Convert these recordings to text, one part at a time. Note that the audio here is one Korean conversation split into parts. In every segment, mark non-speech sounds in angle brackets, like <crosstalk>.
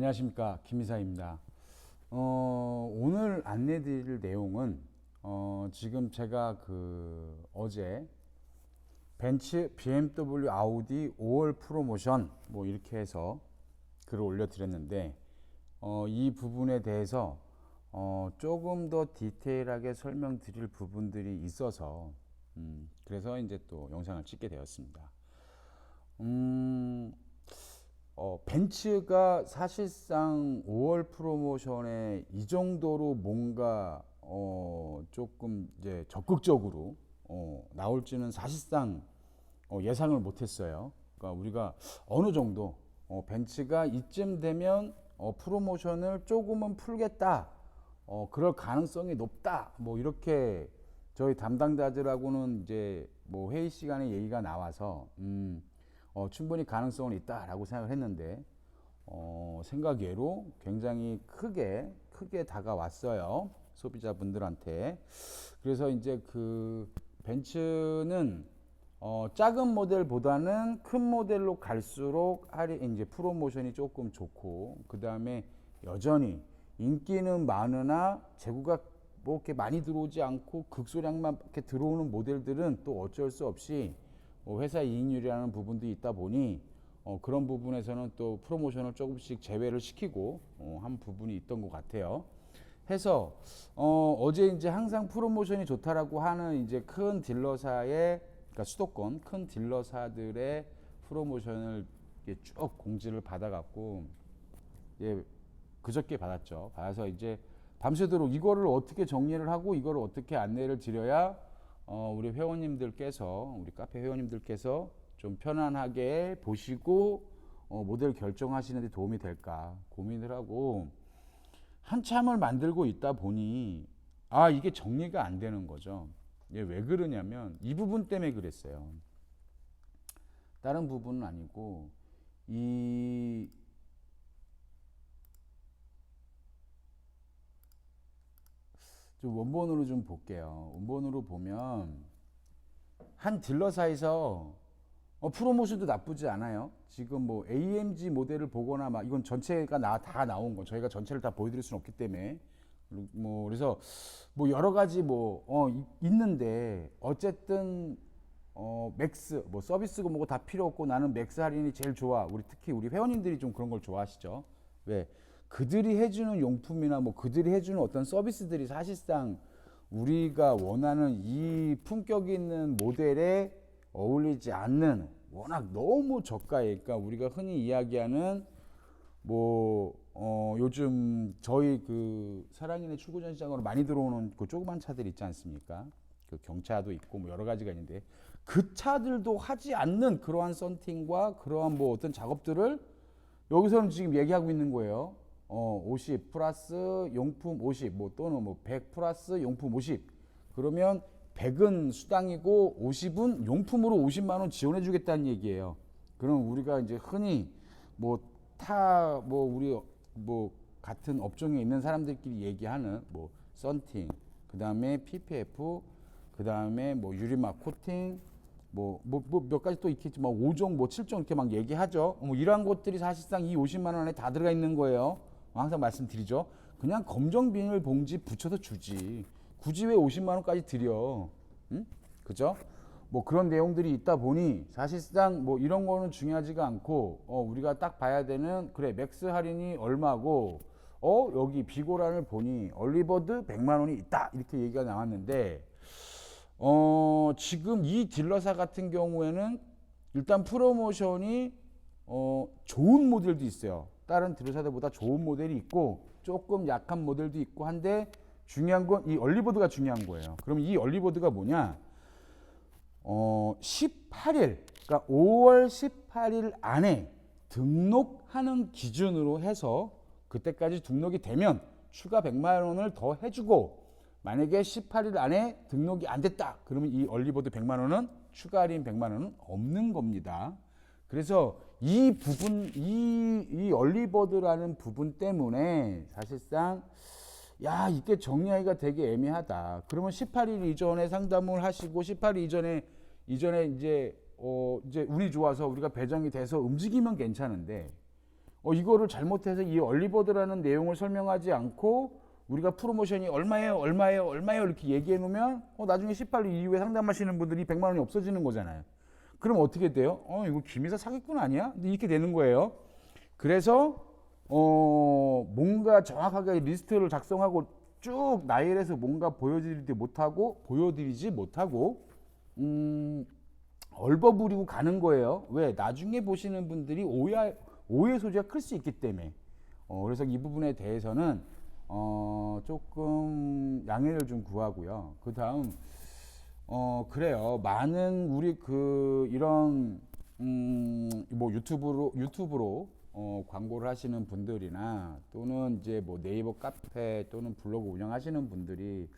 안녕하십니까 김이사입니다. 어, 오늘 안내드릴 내용은 어, 지금 제가 그 어제 벤츠, BMW, 아우디 5월 프로모션 뭐 이렇게 해서 글을 올려드렸는데 어, 이 부분에 대해서 어, 조금 더 디테일하게 설명드릴 부분들이 있어서 음, 그래서 이제 또 영상을 찍게 되었습니다. 음, 어, 벤츠가 사실상 5월 프로모션에 이 정도로 뭔가 어, 조금 이제 적극적으로 어, 나올지는 사실상 어, 예상을 못했어요. 그러니까 우리가 어느 정도 어, 벤츠가 이쯤 되면 어, 프로모션을 조금은 풀겠다. 어, 그럴 가능성이 높다. 뭐 이렇게 저희 담당자들하고는 이제 뭐 회의 시간에 얘기가 나와서 음, 어, 충분히 가능성은 있다라고 생각을 했는데 어, 생각 외로 굉장히 크게 크게 다가왔어요 소비자분들한테. 그래서 이제 그 벤츠는 어, 작은 모델보다는 큰 모델로 갈수록 할인 이제 프로모션이 조금 좋고 그 다음에 여전히 인기는 많으나 재고가 뭐 이렇게 많이 들어오지 않고 극소량만 이렇게 들어오는 모델들은 또 어쩔 수 없이 뭐 회사 이익률이라는 부분도 있다 보니 어, 그런 부분에서는 또 프로모션을 조금씩 제외를 시키고 어, 한 부분이 있던 것 같아요. 해서 어, 어제 이제 항상 프로모션이 좋다라고 하는 이제 큰 딜러사의 그러니까 수도권 큰 딜러사들의 프로모션을 쭉 공지를 받아갖고 예, 그저께 받았죠. 받아서 이제 밤새도록 이거를 어떻게 정리를 하고 이거를 어떻게 안내를 드려야 어, 우리 회원님들께서 우리 카페 회원님들께서 좀 편안하게 보시고 어, 모델 결정하시는 데 도움이 될까 고민을 하고 한참을 만들고 있다 보니 아 이게 정리가 안 되는 거죠. 이게 왜 그러냐면 이 부분 때문에 그랬어요. 다른 부분은 아니고 이 좀 원본으로 좀 볼게요. 원본으로 보면 한 딜러사에서 어, 프로모션도 나쁘지 않아요. 지금 뭐 AMG 모델을 보거나 막 이건 전체가 나, 다 나온 거 저희가 전체를 다 보여드릴 수는 없기 때문에 뭐 그래서 뭐 여러 가지 뭐 어, 이- 있는데 어쨌든 어, 맥스 뭐 서비스고 뭐고 다 필요 없고 나는 맥스 할인이 제일 좋아. 우리 특히 우리 회원님들이 좀 그런 걸 좋아하시죠. 왜? 그들이 해주는 용품이나 뭐 그들이 해주는 어떤 서비스들이 사실상 우리가 원하는 이 품격 있는 모델에 어울리지 않는 워낙 너무 저가니까 우리가 흔히 이야기하는 뭐 어, 요즘 저희 그 사랑인의 출고전 시장으로 많이 들어오는 그 조그만 차들 있지 않습니까? 그 경차도 있고 뭐 여러 가지가 있는데 그 차들도 하지 않는 그러한 썬팅과 그러한 뭐 어떤 작업들을 여기서는 지금 얘기하고 있는 거예요. 어, 50 플러스 용품 50, 뭐 또는 뭐 100 플러스 용품 50. 그러면 100은 수당이고 50은 용품으로 50만 원 지원해 주겠다는 얘기예요. 그럼 우리가 이제 흔히 뭐타뭐 우리 뭐 같은 업종에 있는 사람들끼리 얘기하는 뭐 썬팅, 그다음에 PPF, 그다음에 뭐 유리막 코팅 뭐뭐뭐몇 가지 또 있겠지 뭐 5종 뭐 7종 이렇게 막 얘기하죠. 뭐 이러한 것들이 사실상 이 50만 원에 다 들어가 있는 거예요. 항상 말씀드리죠. 그냥 검정 비닐 봉지 붙여서 주지. 굳이 왜 50만 원까지 드려? 응? 그죠? 뭐 그런 내용들이 있다 보니 사실상 뭐 이런 거는 중요하지가 않고 어 우리가 딱 봐야 되는 그래 맥스 할인이 얼마고 어 여기 비고란을 보니 얼리버드 100만 원이 있다 이렇게 얘기가 나왔는데 어, 지금 이 딜러사 같은 경우에는 일단 프로모션이 어, 좋은 모델도 있어요. 다른 딜러사들보다 좋은 모델이 있고 조금 약한 모델도 있고 한데 중요한 건 이 얼리버드가 중요한 거예요. 그럼 이 얼리버드가 뭐냐? 어, 18일, 그러니까 5월 18일 안에 등록하는 기준으로 해서 그때까지 등록이 되면 추가 100만 원을 더 해주고 만약에 18일 안에 등록이 안 됐다. 그러면 이 얼리버드 100만 원은 추가 할인 100만 원은 없는 겁니다. 그래서 이 부분 이, 이 얼리버드라는 부분 때문에 사실상 야 이게 정리하기가 되게 애매하다. 그러면 18일 이전에 상담을 하시고 18일 이전에 이전에 이제 어 이제 운이 좋아서 우리가 배정이 돼서 움직이면 괜찮은데 어, 이거를 잘못해서 이 얼리버드라는 내용을 설명하지 않고 우리가 프로모션이 얼마예요, 얼마예요, 얼마예요 이렇게 얘기해 놓으면 어, 나중에 18일 이후에 상담하시는 분들이 100만 원이 없어지는 거잖아요. 그럼 어떻게 돼요? 어, 이거 김희사 사기꾼 아니야? 이렇게 되는 거예요. 그래서 어, 뭔가 정확하게 리스트를 작성하고 쭉 나열해서 뭔가 보여드리지 못하고 보여드리지 못하고 음, 얼버무리고 가는 거예요. 왜? 나중에 보시는 분들이 오해 오해 소지가 클 수 있기 때문에. 어, 그래서 이 부분에 대해서는 어, 조금 양해를 좀 구하고요. 그 다음 어 그래요. 많은 우리 그 이런 음 뭐 유튜브로 유튜브로 어 광고를 하시는 분들이나 또는 이제 뭐 네이버 카페 또는 블로그 운영하시는 분들이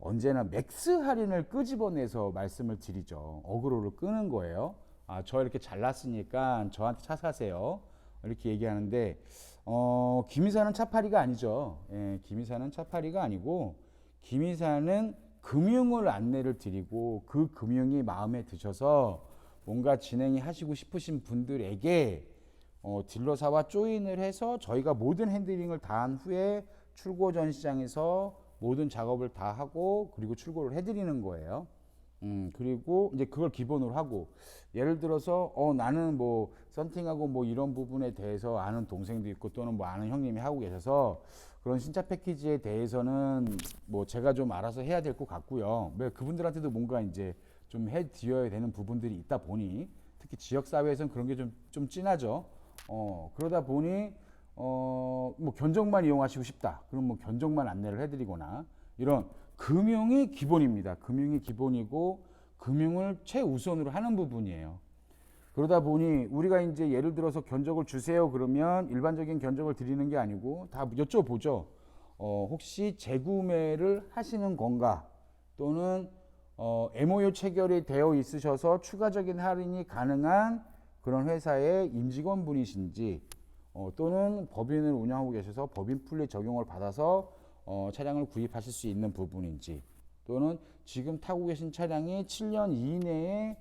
언제나 맥스 할인을 끄집어내서 말씀을 드리죠. 어그로를 끄는 거예요. 아, 저 이렇게 잘났으니까 저한테 차 사세요. 이렇게 얘기하는데 어, 김이사는 차파리가 아니죠. 예, 김이사는 차파리가 아니고 김이사는 금융을 안내를 드리고 그 금융이 마음에 드셔서 뭔가 진행이 하시고 싶으신 분들에게 어, 딜러사와 조인을 해서 저희가 모든 핸들링을 다 한 후에 출고 전 시장에서 모든 작업을 다 하고 그리고 출고를 해드리는 거예요. 음, 그리고 이제 그걸 기본으로 하고 예를 들어서 어 나는 뭐 썬팅하고 뭐 이런 부분에 대해서 아는 동생도 있고 또는 뭐 아는 형님이 하고 계셔서 그런 신차 패키지에 대해서는 뭐 제가 좀 알아서 해야 될 것 같고요. 왜 그분들한테도 뭔가 이제 좀 해드려야 되는 부분들이 있다 보니 특히 지역 사회에서는 그런 게좀좀 진하죠. 어 그러다 보니 어 뭐 견적만 이용하시고 싶다. 그럼 뭐 견적만 안내를 해드리거나 이런 금융이 기본입니다. 금융이 기본이고 금융을 최우선으로 하는 부분이에요. 그러다 보니 우리가 이제 예를 들어서 견적을 주세요 그러면 일반적인 견적을 드리는 게 아니고 다 여쭤보죠. 어, 혹시 재구매를 하시는 건가? 또는 어, MOU 체결이 되어 있으셔서 추가적인 할인이 가능한 그런 회사의 임직원 분이신지 어, 또는 법인을 운영하고 계셔서 법인 풀리 적용을 받아서 어, 차량을 구입하실 수 있는 부분인지 또는 지금 타고 계신 차량이 7년 이내에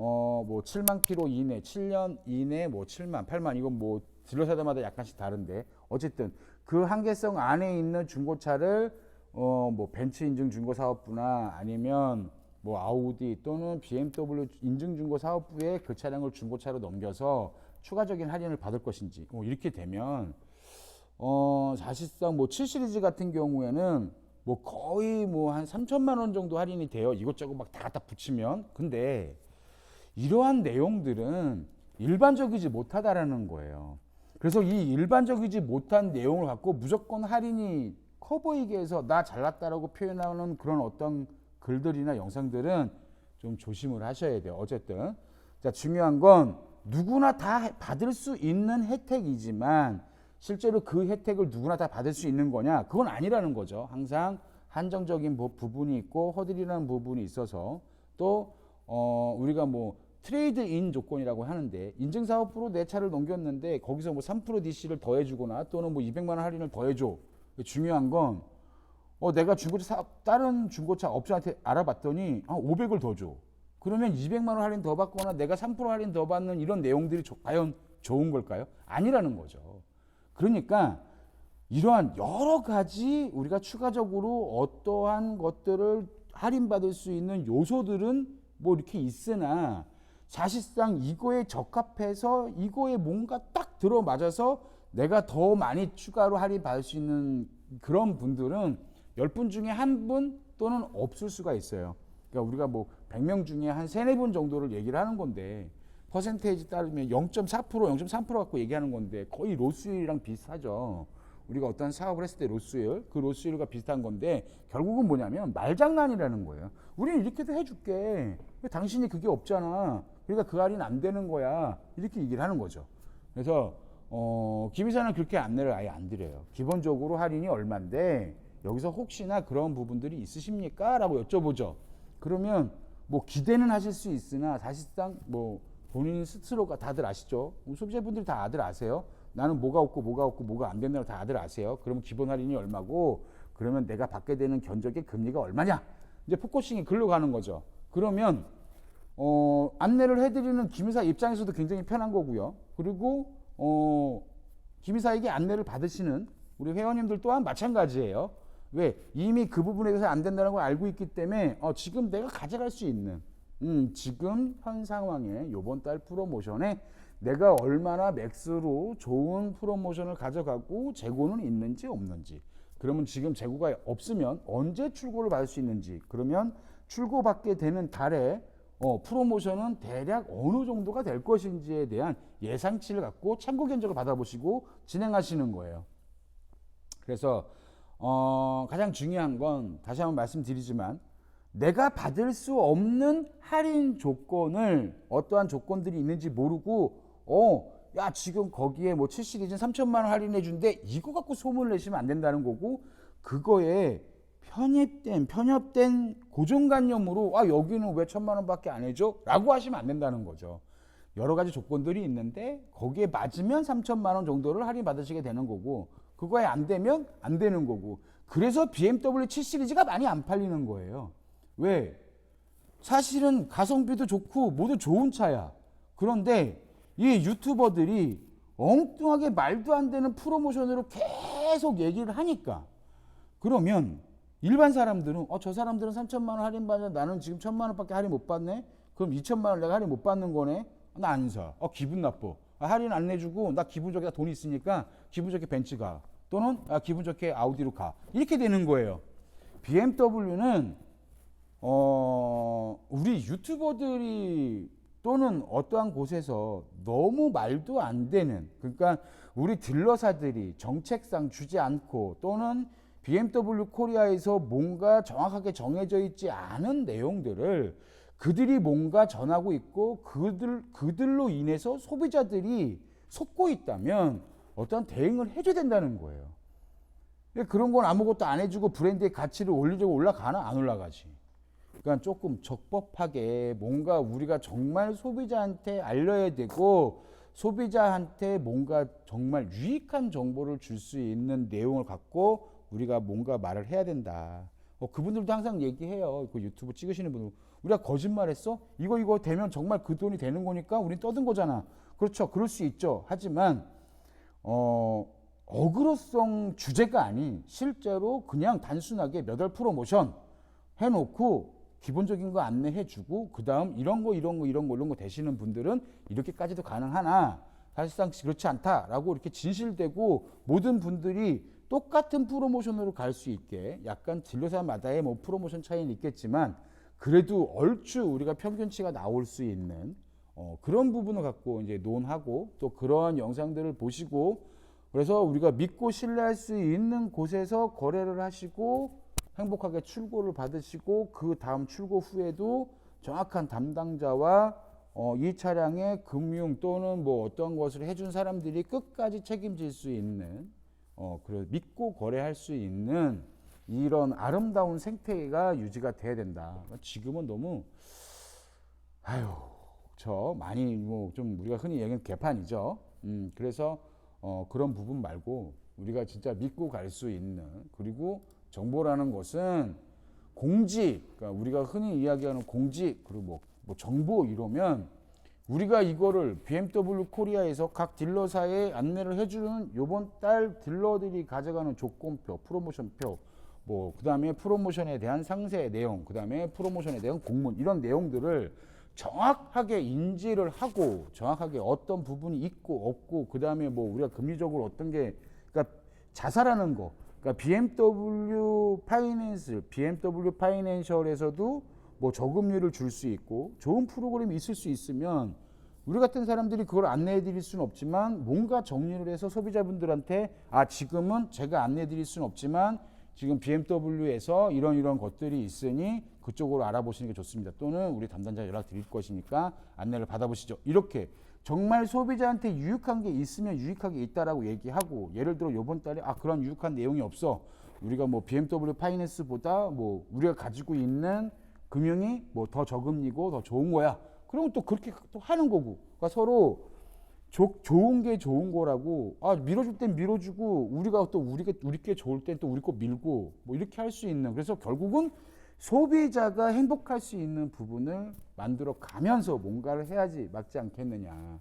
어, 뭐 7만 킬로 이내, 7년 이내 뭐 7만, 8만 이건 뭐 딜러사들마다 약간씩 다른데 어쨌든 그 한계성 안에 있는 중고차를 어, 뭐 벤츠 인증 중고 사업부나 아니면 뭐 아우디 또는 BMW 인증 중고 사업부에 그 차량을 중고차로 넘겨서 추가적인 할인을 받을 것인지 어, 이렇게 되면 어, 사실상 뭐 7시리즈 같은 경우에는 뭐 거의 뭐 한 3천만 원 정도 할인이 돼요. 이것저것 막 다 갖다 붙이면. 근데 이러한 내용들은 일반적이지 못하다라는 거예요. 그래서 이 일반적이지 못한 내용을 갖고 무조건 할인이 커 보이게 해서 나 잘났다라고 표현하는 그런 어떤 글들이나 영상들은 좀 조심을 하셔야 돼요. 어쨌든. 자, 중요한 건 누구나 다 받을 수 있는 혜택이지만 실제로 그 혜택을 누구나 다 받을 수 있는 거냐? 그건 아니라는 거죠. 항상 한정적인 부- 부분이 있고 허들이라는 부분이 있어서 또 어, 우리가 뭐 트레이드 인 조건이라고 하는데 인증 사업부로 내 차를 넘겼는데 거기서 뭐 3% DC를 더해 주거나 또는 뭐 200만 원 할인을 더해 줘. 중요한 건 어, 내가 중고차 사, 다른 중고차 업체한테 알아봤더니 한 500을 더 줘. 그러면 200만 원 할인 더 받거나 내가 3% 할인 더 받는 이런 내용들이 조- 과연 좋은 걸까요? 아니라는 거죠. 그러니까 이러한 여러 가지 우리가 추가적으로 어떠한 것들을 할인받을 수 있는 요소들은 뭐 이렇게 있으나 사실상 이거에 적합해서 이거에 뭔가 딱 들어맞아서 내가 더 많이 추가로 할인 받을 수 있는 그런 분들은 10분 중에 한 분 또는 없을 수가 있어요. 그러니까 우리가 뭐 100명 중에 한 3, 4분 정도를 얘기를 하는 건데 퍼센테이지 따르면 0.4% 0.3% 갖고 얘기하는 건데 거의 로스율이랑 비슷하죠. 우리가 어떤 사업을 했을 때 로스율, 그 로스율과 비슷한 건데 결국은 뭐냐면 말장난이라는 거예요. 우리는 이렇게도 해줄게. 왜 당신이 그게 없잖아. 그러니까 그 할인 안 되는 거야. 이렇게 얘기를 하는 거죠. 그래서 어, 김이사는 그렇게 안내를 아예 안 드려요. 기본적으로 할인이 얼마인데 여기서 혹시나 그런 부분들이 있으십니까? 라고 여쭤보죠. 그러면 뭐 기대는 하실 수 있으나 사실상 뭐 본인 스스로가 다들 아시죠? 소비자분들이 다 다들 아세요. 나는 뭐가 없고 뭐가 없고 뭐가 안 된다고 다 다들 아세요. 그러면 기본 할인이 얼마고 그러면 내가 받게 되는 견적의 금리가 얼마냐? 이제 포커싱이 글로 가는 거죠. 그러면 어, 안내를 해드리는 김이사 입장에서도 굉장히 편한 거고요. 그리고 어, 기미사에게 안내를 받으시는 우리 회원님들 또한 마찬가지예요. 왜 이미 그 부분에 대해서 안 된다는 걸 알고 있기 때문에 어, 지금 내가 가져갈 수 있는 음, 지금 현 상황에 요번 달 프로모션에 내가 얼마나 맥스로 좋은 프로모션을 가져가고 재고는 있는지 없는지 그러면 지금 재고가 없으면 언제 출고를 받을 수 있는지 그러면 출고받게 되는 달에 어, 프로모션은 대략 어느 정도가 될 것인지에 대한 예상치를 갖고 참고 견적을 받아보시고 진행하시는 거예요. 그래서 어, 가장 중요한 건 다시 한번 말씀드리지만 내가 받을 수 없는 할인 조건을 어떠한 조건들이 있는지 모르고 어, 야 지금 거기에 뭐 7시리즈 3천만 원 할인해 준대 이거 갖고 소문을 내시면 안 된다는 거고 그거에 편입된 편협된 고정관념으로 아 여기는 왜 천만 원밖에 안 해줘? 라고 하시면 안 된다는 거죠. 여러 가지 조건들이 있는데 거기에 맞으면 3천만 원 정도를 할인 받으시게 되는 거고 그거에 안 되면 안 되는 거고 그래서 BMW 7 시리즈가 많이 안 팔리는 거예요. 왜? 사실은 가성비도 좋고 모두 좋은 차야. 그런데 이 유튜버들이 엉뚱하게 말도 안 되는 프로모션으로 계속 얘기를 하니까 그러면 일반 사람들은 어 저 사람들은 3천만 원 할인 받아 나는 지금 천만 원밖에 할인 못 받네. 그럼 2천만 원 내가 할인 못 받는 거네. 나 안 사. 어 기분 나빠. 아, 할인 안 내주고 나 기분 좋게 돈 있으니까 기분 좋게 벤츠 가. 또는 아, 기분 좋게 아우디로 가. 이렇게 되는 거예요. BMW는 어 우리 유튜버들이 또는 어떠한 곳에서 너무 말도 안 되는 그러니까 우리 딜러사들이 정책상 주지 않고 또는 BMW 코리아에서 뭔가 정확하게 정해져 있지 않은 내용들을 그들이 뭔가 전하고 있고 그들 그들로 인해서 소비자들이 속고 있다면 어떠한 대응을 해줘야 된다는 거예요. 그런 건 아무것도 안 해주고 브랜드의 가치를 올리려고 올라가나 안 올라가지. 그러니까 조금 적법하게 뭔가 우리가 정말 소비자한테 알려야 되고 소비자한테 뭔가 정말 유익한 정보를 줄 수 있는 내용을 갖고 우리가 뭔가 말을 해야 된다. 어, 그분들도 항상 얘기해요. 그 유튜브 찍으시는 분들. 우리가 거짓말했어? 이거 이거 되면 정말 그 돈이 되는 거니까 우린 떠든 거잖아. 그렇죠. 그럴 수 있죠. 하지만 어, 어그로성 주제가 아닌 실제로 그냥 단순하게 몇 월 프로모션 해놓고 기본적인 거 안내해주고 그 다음 이런 거 이런 거 이런 거 이런 거 되시는 분들은 이렇게까지도 가능하나 사실상 그렇지 않다라고 이렇게 진실되고 모든 분들이 똑같은 프로모션으로 갈 수 있게 약간 진료사마다의 뭐 프로모션 차이는 있겠지만 그래도 얼추 우리가 평균치가 나올 수 있는 어, 그런 부분을 갖고 이제 논하고 또 그러한 영상들을 보시고 그래서 우리가 믿고 신뢰할 수 있는 곳에서 거래를 하시고 행복하게 출고를 받으시고 그 다음 출고 후에도 정확한 담당자와 어, 이 차량의 금융 또는 뭐 어떤 것을 해준 사람들이 끝까지 책임질 수 있는 어, 그래 믿고 거래할 수 있는 이런 아름다운 생태계가 유지가 돼야 된다. 지금은 너무 아유 저 많이 뭐 좀 우리가 흔히 얘기하는 개판이죠. 음, 그래서 어, 그런 부분 말고 우리가 진짜 믿고 갈 수 있는 그리고 정보라는 것은 공지, 그러니까 우리가 흔히 이야기하는 공지 그리고 뭐, 뭐 정보 이러면 우리가 이거를 BMW 코리아에서 각 딜러사에 안내를 해주는 요번 달 딜러들이 가져가는 조건표, 프로모션표, 뭐 그 다음에 프로모션에 대한 상세 내용, 그 다음에 프로모션에 대한 공문 이런 내용들을 정확하게 인지를 하고 정확하게 어떤 부분이 있고 없고 그 다음에 뭐 우리가 금리적으로 어떤 게 그러니까 자살하는 거. 그러니까 BMW 파이낸스, BMW 파이낸셜에서도 뭐 저금리를 줄 수 있고 좋은 프로그램이 있을 수 있으면 우리 같은 사람들이 그걸 안내해 드릴 수는 없지만 뭔가 정리를 해서 소비자분들한테 아 지금은 제가 안내해 드릴 수는 없지만 지금 BMW에서 이런 이런 것들이 있으니 그쪽으로 알아보시는 게 좋습니다. 또는 우리 담당자 연락 드릴 것이니까 안내를 받아보시죠. 이렇게 정말 소비자한테 유익한 게 있으면 유익하게 있다라고 얘기하고 예를 들어 이번 달에 아 그런 유익한 내용이 없어 우리가 뭐 BMW 파이낸스보다 뭐 우리가 가지고 있는 금융이 뭐 더 저금리고 더 좋은 거야. 그러면 또 그렇게 또 하는 거고. 그러니까 서로 조, 좋은 게 좋은 거라고 아 밀어줄 땐 밀어주고 우리가 또 우리가 우리께 좋을 땐 또 우리 거 밀고 뭐 이렇게 할 수 있는 그래서 결국은 소비자가 행복할 수 있는 부분을 만들어 가면서 뭔가를 해야지 맞지 않겠느냐.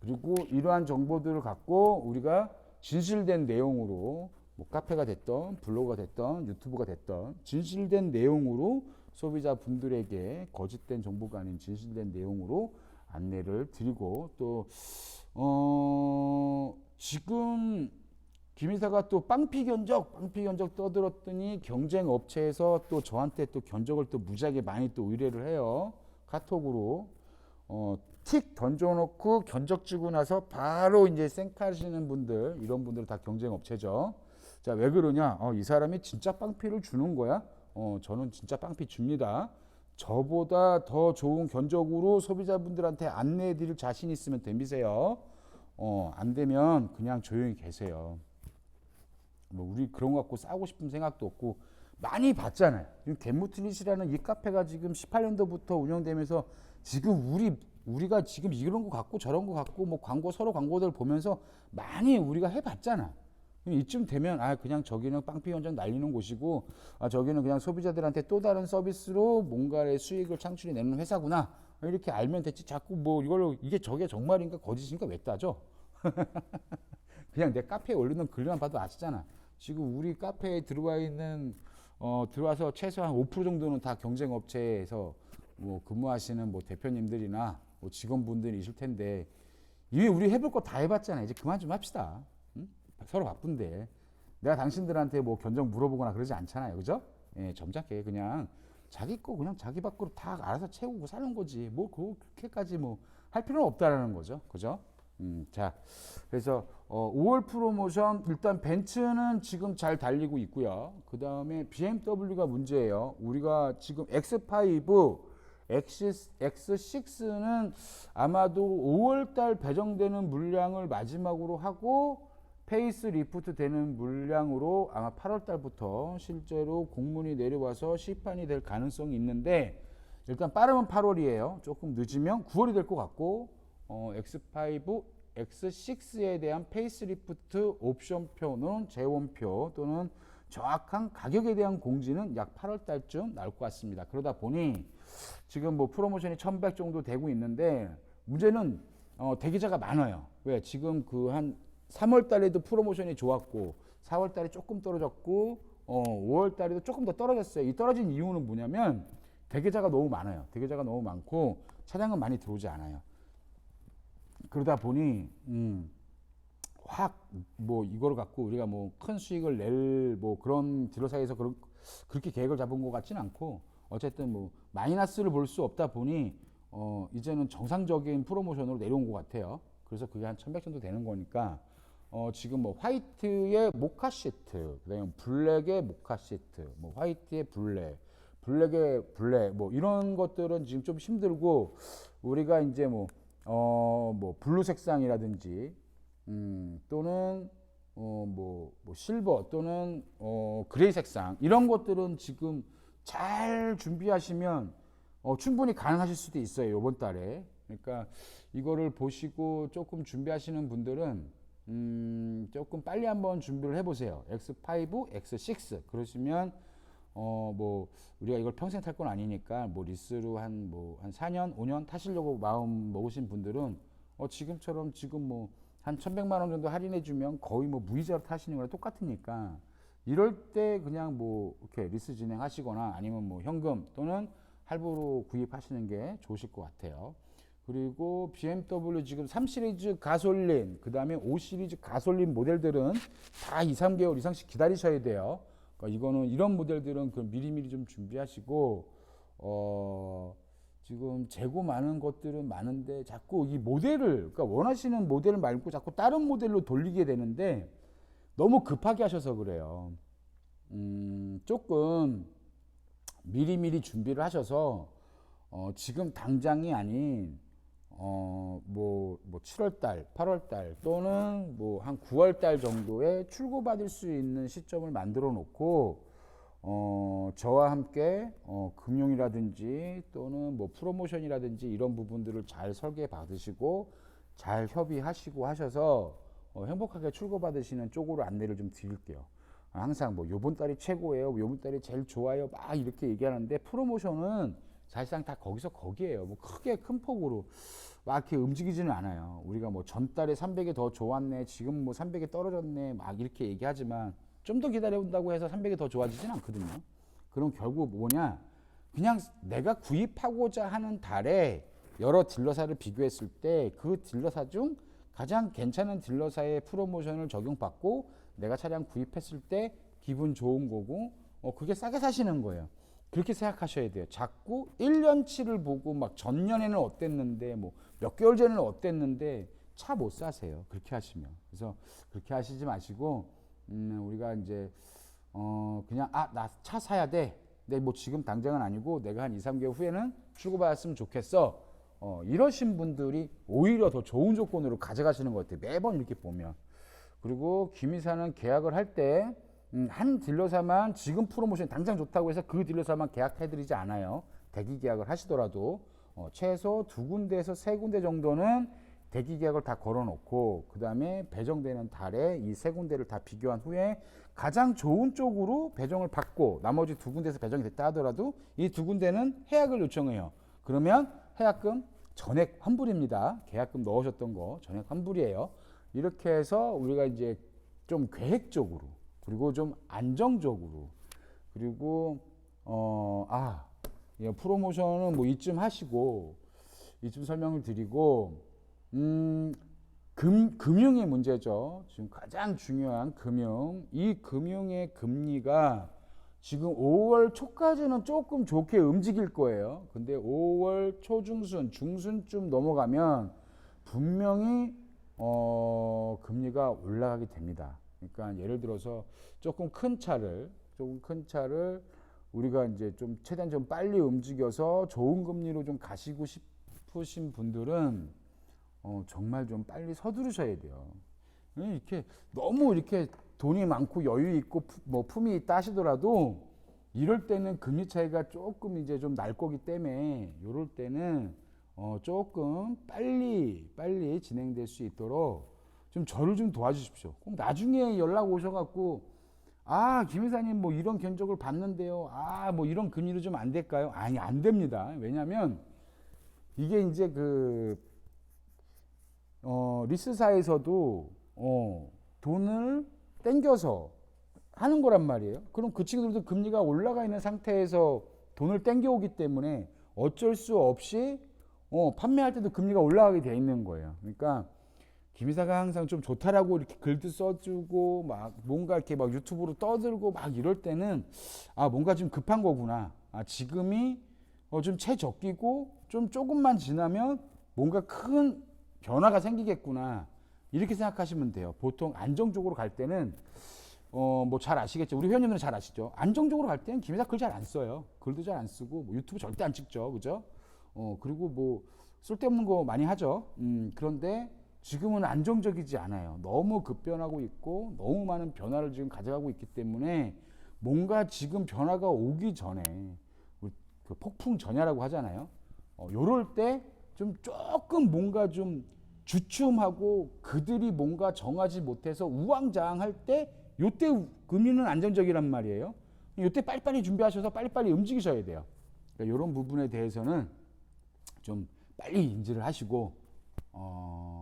그리고 이러한 정보들을 갖고 우리가 진실된 내용으로 뭐 카페가 됐던 블로그가 됐던 유튜브가 됐던 진실된 내용으로 소비자 분들에게 거짓된 정보가 아닌 진실된 내용으로 안내를 드리고 또 어, 지금 김이사가 또 빵피 견적, 빵피 견적 떠들었더니 경쟁 업체에서 또 저한테 또 견적을 또 무지하게 많이 또 의뢰를 해요. 카톡으로. 어, 틱 던져놓고 견적 주고 나서 바로 이제 쌩카시는 분들, 이런 분들은 다 경쟁 업체죠. 자, 왜 그러냐? 어, 이 사람이 진짜 빵피를 주는 거야? 어, 저는 진짜 빵피 줍니다. 저보다 더 좋은 견적으로 소비자분들한테 안내해 드릴 자신 있으면 덤비세요. 어, 안 되면 그냥 조용히 계세요. 뭐 우리 그런 거 갖고 싸우고 싶은 생각도 없고 많이 봤잖아요. 지금 겟무트릿이라는 이 카페가 지금 18년도부터 운영되면서 지금 우리 우리가 지금 이런 거 갖고 저런 거 갖고 뭐 광고 서로 광고들 보면서 많이 우리가 해봤잖아. 이쯤 되면 아 그냥 저기는 빵피 현장 날리는 곳이고 아 저기는 그냥 소비자들한테 또 다른 서비스로 뭔가의 수익을 창출해 내는 회사구나. 이렇게 알면 됐지. 자꾸 뭐 이걸로 이게 저게 정말인가? 거짓인가? 왜 따져 <laughs> 그냥 내 카페에 올리는 글만 봐도 아시잖아. 지금 우리 카페에 들어와 있는 어 들어와서 최소한 5% 정도는 다 경쟁 업체에서 뭐 근무하시는 뭐 대표님들이나 뭐 직원분들이실 텐데 이미 우리 해볼 거 다 해봤잖아. 이제 그만 좀 합시다. 응? 서로 바쁜데. 내가 당신들한테 뭐 견적 물어보거나 그러지 않잖아요. 그죠? 예 점잖게 그냥 자기 거 그냥 자기 밖으로 다 알아서 채우고 사는 거지. 뭐 그렇게까지 뭐 할 필요는 없다라는 거죠. 그죠? 음, 자 그래서 어, 5월 프로모션 일단 벤츠는 지금 잘 달리고 있고요. 그 다음에 BMW가 문제예요. 우리가 지금 X5, X, X6는 아마도 5월달 배정되는 물량을 마지막으로 하고 페이스 리프트 되는 물량으로 아마 8월 달부터 실제로 공문이 내려와서 시판이 될 가능성이 있는데 일단 빠르면 8월이에요. 조금 늦으면 9월이 될 것 같고 어, X5, X6에 대한 페이스 리프트 옵션표는 재원표 또는 정확한 가격에 대한 공지는 약 8월 달쯤 나올 것 같습니다. 그러다 보니 지금 뭐 프로모션이 1100 정도 되고 있는데 문제는 어, 대기자가 많아요. 왜? 지금 그 한 3월 달에도 프로모션이 좋았고 4월 달에 조금 떨어졌고 어, 5월 달에도 조금 더 떨어졌어요. 이 떨어진 이유는 뭐냐면 대기자가 너무 많아요. 대기자가 너무 많고 차량은 많이 들어오지 않아요. 그러다 보니 음, 확뭐 이거를 갖고 우리가 뭐 큰 수익을 낼 뭐 그런 딜러 사이에서 그런 그렇게 계획을 잡은 것 같지는 않고 어쨌든 뭐 마이너스를 볼 수 없다 보니 어 이제는 정상적인 프로모션으로 내려온 것 같아요. 그래서 그게 한1100 정도 되는 거니까 어 지금 뭐 화이트의 모카 시트, 그다음에 블랙의 모카 시트, 뭐 화이트의 블랙, 블랙의 블랙 뭐 이런 것들은 지금 좀 힘들고 우리가 이제 뭐 어, 뭐 블루 색상이라든지 음, 또는 어, 뭐, 뭐 실버 또는 어, 그레이 색상 이런 것들은 지금 잘 준비하시면 어, 충분히 가능하실 수도 있어요 이번 달에. 그러니까 이거를 보시고 조금 준비하시는 분들은 음, 조금 빨리 한번 준비를 해보세요 X5, X6 그러시면 어 뭐 우리가 이걸 평생 탈 건 아니니까 뭐 리스로 한 뭐 한 4년, 5년 타시려고 마음 먹으신 분들은 어 지금처럼 지금 뭐 한 1,100만 원 정도 할인해 주면 거의 뭐 무이자로 타시는 거랑 똑같으니까 이럴 때 그냥 뭐 이렇게 리스 진행하시거나 아니면 뭐 현금 또는 할부로 구입하시는 게 좋으실 것 같아요. 그리고 BMW 지금 3 시리즈 가솔린, 그 다음에 5 시리즈 가솔린 모델들은 다 2, 3개월 이상씩 기다리셔야 돼요. 그러니까 이거는 이런 모델들은 그 미리미리 좀 준비하시고 어 지금 재고 많은 것들은 많은데 자꾸 이 모델을 그러니까 원하시는 모델 말고 자꾸 다른 모델로 돌리게 되는데 너무 급하게 하셔서 그래요. 음 조금 미리미리 준비를 하셔서 어 지금 당장이 아닌 어뭐 뭐 7월 달, 8월 달 또는 뭐 한 9월 달 정도에 출고 받을 수 있는 시점을 만들어 놓고 어 저와 함께 어 금융이라든지 또는 뭐 프로모션이라든지 이런 부분들을 잘 설계 받으시고 잘 협의하시고 하셔서 어 행복하게 출고 받으시는 쪽으로 안내를 좀 드릴게요. 항상 뭐 요번 달이 최고예요. 요번 달이 제일 좋아요. 막 이렇게 얘기하는데 프로모션은 사실상 다 거기서 거기에요. 뭐 크게 큰 폭으로 막 이렇게 움직이지는 않아요. 우리가 뭐 전달에 300이 더 좋았네, 지금 뭐 300이 떨어졌네, 막 이렇게 얘기하지만 좀 더 기다려본다고 해서 300이 더 좋아지진 않거든요. 그럼 결국 뭐냐? 그냥 내가 구입하고자 하는 달에 여러 딜러사를 비교했을 때 그 딜러사 중 가장 괜찮은 딜러사의 프로모션을 적용받고 내가 차량 구입했을 때 기분 좋은 거고 어 그게 싸게 사시는 거예요. 그렇게 생각하셔야 돼요. 자꾸 1년치를 보고 막 전년에는 어땠는데 뭐 몇 개월 전에는 어땠는데 차 못 사세요. 그렇게 하시면. 그래서 그렇게 하시지 마시고 음 우리가 이제 어 그냥 아 나 차 사야 돼. 근데 뭐 지금 당장은 아니고 내가 한 2, 3개월 후에는 출고받았으면 좋겠어. 어 이러신 분들이 오히려 더 좋은 조건으로 가져가시는 것 같아요. 매번 이렇게 보면. 그리고 김이사는 계약을 할때 음, 한 딜러사만 지금 프로모션 당장 좋다고 해서 그 딜러사만 계약해드리지 않아요. 대기 계약을 하시더라도 어, 최소 두 군데에서 세 군데 정도는 대기 계약을 다 걸어놓고 그 다음에 배정되는 달에 이 세 군데를 다 비교한 후에 가장 좋은 쪽으로 배정을 받고 나머지 두 군데에서 배정이 됐다 하더라도 이 두 군데는 해약을 요청해요. 그러면 해약금 전액 환불입니다. 계약금 넣으셨던 거 전액 환불이에요. 이렇게 해서 우리가 이제 좀 계획적으로 그리고 좀 안정적으로 그리고 어아 프로모션은 뭐 이쯤 하시고 이쯤 설명을 드리고 음 금, 금융의 문제죠. 지금 가장 중요한 금융. 이 금융의 금리가 지금 5월 초까지는 조금 좋게 움직일 거예요. 근데 5월 초중순, 중순쯤 넘어가면 분명히 어, 금리가 올라가게 됩니다. 그러니까 예를 들어서 조금 큰 차를 조금 큰 차를 우리가 이제 좀 최대한 좀 빨리 움직여서 좋은 금리로 좀 가시고 싶으신 분들은 어, 정말 좀 빨리 서두르셔야 돼요. 이렇게 너무 이렇게 돈이 많고 여유 있고 푸- 뭐 품이 있다 하시더라도 이럴 때는 금리 차이가 조금 이제 좀 날 거기 때문에 이럴 때는 어, 조금 빨리 빨리 진행될 수 있도록 좀 저를 좀 도와주십시오. 꼭 나중에 연락 오셔갖고 아 김 회사님 뭐 이런 견적을 받는데요. 아 뭐 이런 금리로 좀 안 될까요? 아니 안 됩니다. 왜냐하면 이게 이제 그 어, 리스사에서도 어, 돈을 땡겨서 하는 거란 말이에요. 그럼 그 친구들도 금리가 올라가 있는 상태에서 돈을 땡겨오기 때문에 어쩔 수 없이 어, 판매할 때도 금리가 올라가게 돼 있는 거예요. 그러니까 김 이사가 항상 좀 좋다라고 이렇게 글도 써주고 막 뭔가 이렇게 막 유튜브로 떠들고 막 이럴 때는 아 뭔가 좀 급한 거구나. 아 지금이 어, 좀 최적기고 좀 조금만 지나면 뭔가 큰 변화가 생기겠구나. 이렇게 생각하시면 돼요. 보통 안정적으로 갈 때는 어 뭐 잘 아시겠죠. 우리 회원님들은 잘 아시죠. 안정적으로 갈 때는 김회사 글 잘 안 써요. 글도 잘 안 쓰고 뭐 유튜브 절대 안 찍죠. 그죠? 어 그리고 뭐 쓸데없는 거 많이 하죠. 음 그런데 지금은 안정적이지 않아요. 너무 급변하고 있고 너무 많은 변화를 지금 가져가고 있기 때문에 뭔가 지금 변화가 오기 전에 그 폭풍 전야라고 하잖아요. 어, 요럴 때 좀 조금 뭔가 좀 주춤하고 그들이 뭔가 정하지 못해서 우왕좌왕할 때 요때 금리는 안정적이란 말이에요. 요때 빨리빨리 준비하셔서 빨리빨리 움직이셔야 돼요. 그러니까 이런 부분에 대해서는 좀 빨리 인지를 하시고 어, 어,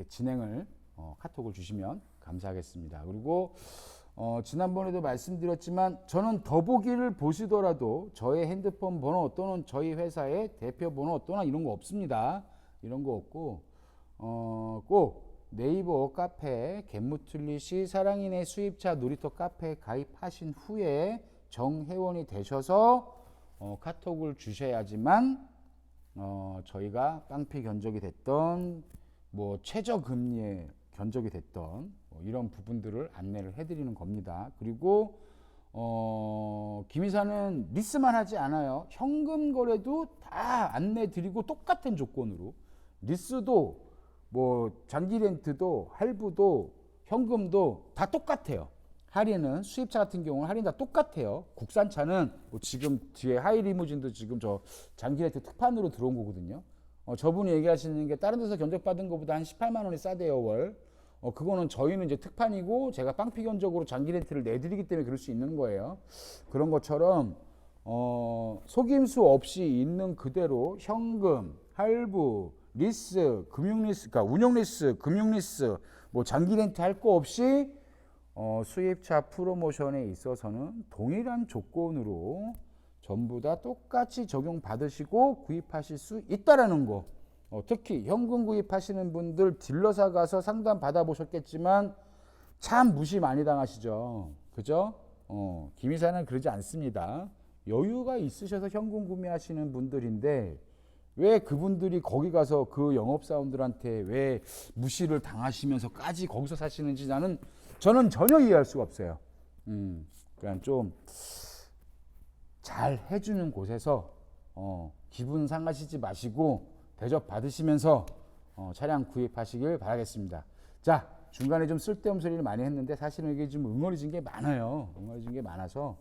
이렇게 진행을 어, 카톡을 주시면 감사하겠습니다. 그리고 어, 지난번에도 말씀드렸지만 저는 더보기를 보시더라도 저의 핸드폰 번호 또는 저희 회사의 대표 번호 또는 이런 거 없습니다. 이런 거 없고 어, 꼭 네이버 카페 갯무틀리시 사랑인의 수입차 놀이터 카페에 가입하신 후에 정회원이 되셔서 어, 카톡을 주셔야지만 어, 저희가 빵피 견적이 됐던 뭐 최저 금리에 견적이 됐던 뭐 이런 부분들을 안내를 해드리는 겁니다. 그리고 어, 김이사는 리스만 하지 않아요. 현금 거래도 다 안내 드리고 똑같은 조건으로 리스도 뭐 장기 렌트도 할부도 현금도 다 똑같아요. 할인은 수입차 같은 경우는 할인 다 똑같아요. 국산차는 뭐 지금 뒤에 하이리무진도 지금 저 장기 렌트 특판으로 들어온 거거든요. 어, 저분이 얘기하시는 게 다른 데서 견적 받은 것보다 한 18만 원이 싸대요 월. 어, 그거는 저희는 이제 특판이고 제가 빵피 견적으로 장기 렌트를 내드리기 때문에 그럴 수 있는 거예요. 그런 것처럼 어, 속임수 없이 있는 그대로 현금 할부, 리스, 금융 리스, 그러니까 운영 리스, 금융 리스, 뭐 장기 렌트 할 거 없이 어, 수입차 프로모션에 있어서는 동일한 조건으로 전부 다 똑같이 적용 받으시고 구입하실 수 있다라는 거. 어, 특히 현금 구입하시는 분들 딜러사 가서 상담 받아보셨겠지만 참 무시 많이 당하시죠. 그죠? 어, 김이사는 그러지 않습니다. 여유가 있으셔서 현금 구매하시는 분들인데 왜 그분들이 거기 가서 그 영업사원들한테 왜 무시를 당하시면서까지 거기서 사시는지 나는 저는 전혀 이해할 수가 없어요. 음, 그냥 좀 잘 해주는 곳에서 어, 기분 상하시지 마시고 대접 받으시면서 어, 차량 구입하시길 바라겠습니다. 자 중간에 좀 쓸데없는 소리를 많이 했는데 사실은 이게 좀 응어리진 게 많아요. 응어리진 게 많아서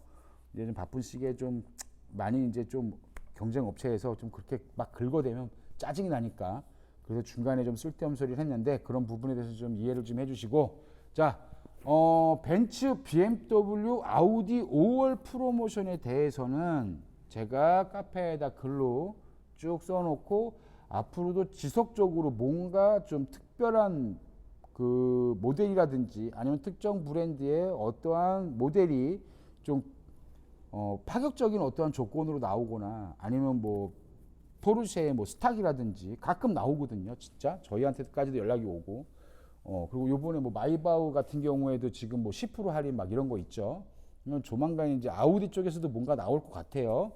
이제 좀 바쁜 시기에 좀 많이 이제 좀 경쟁 업체에서 좀 그렇게 막 긁어대면 짜증이 나니까 그래서 중간에 좀 쓸데없는 소리를 했는데 그런 부분에 대해서 좀 이해를 좀 해주시고 자 어, 벤츠, BMW, 아우디 5월 프로모션에 대해서는 제가 카페에다 글로 쭉 써놓고 앞으로도 지속적으로 뭔가 좀 특별한 그 모델이라든지 아니면 특정 브랜드의 어떠한 모델이 좀 어, 파격적인 어떠한 조건으로 나오거나 아니면 뭐 포르쉐의 뭐 스탁이라든지 가끔 나오거든요. 진짜 저희한테까지도 연락이 오고 어 그리고 요번에 뭐 마이바우 같은 경우에도 지금 뭐 10% 할인 막 이런 거 있죠. 조만간 이제 아우디 쪽에서도 뭔가 나올 것 같아요.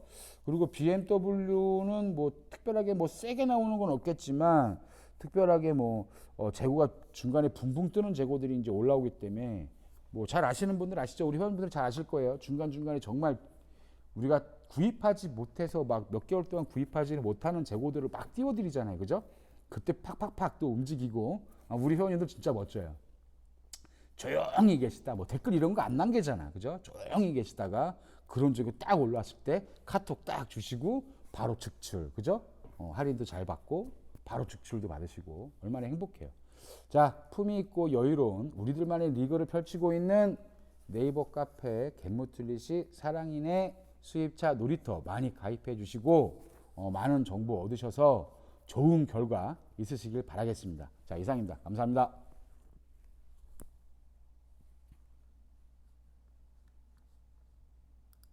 그리고 BMW는 뭐 특별하게 뭐 세게 나오는 건 없겠지만 특별하게 뭐 어, 재고가 중간에 붕붕 뜨는 재고들이 이제 올라오기 때문에 뭐 잘 아시는 분들 아시죠? 우리 회원분들 잘 아실 거예요. 중간 중간에 정말 우리가 구입하지 못해서 막 몇 개월 동안 구입하지 못하는 재고들을 막 띄워드리잖아요, 그죠? 그때 팍팍팍 또 움직이고 아, 우리 회원님들 진짜 멋져요. 조용히 계시다, 뭐 댓글 이런 거 안 남기잖아, 그죠? 조용히 계시다가 그런 쪽에 딱 올라왔을 때 카톡 딱 주시고 바로 직출, 그죠? 어, 할인도 잘 받고 바로 직출도 받으시고 얼마나 행복해요. 자, 품위 있고 여유로운 우리들만의 리그를 펼치고 있는 네이버 카페 갯모틀릿이 사랑인의 수입차 놀이터 많이 가입해 주시고 어, 많은 정보 얻으셔서 좋은 결과 있으시길 바라겠습니다. 자, 이상입니다. 감사합니다.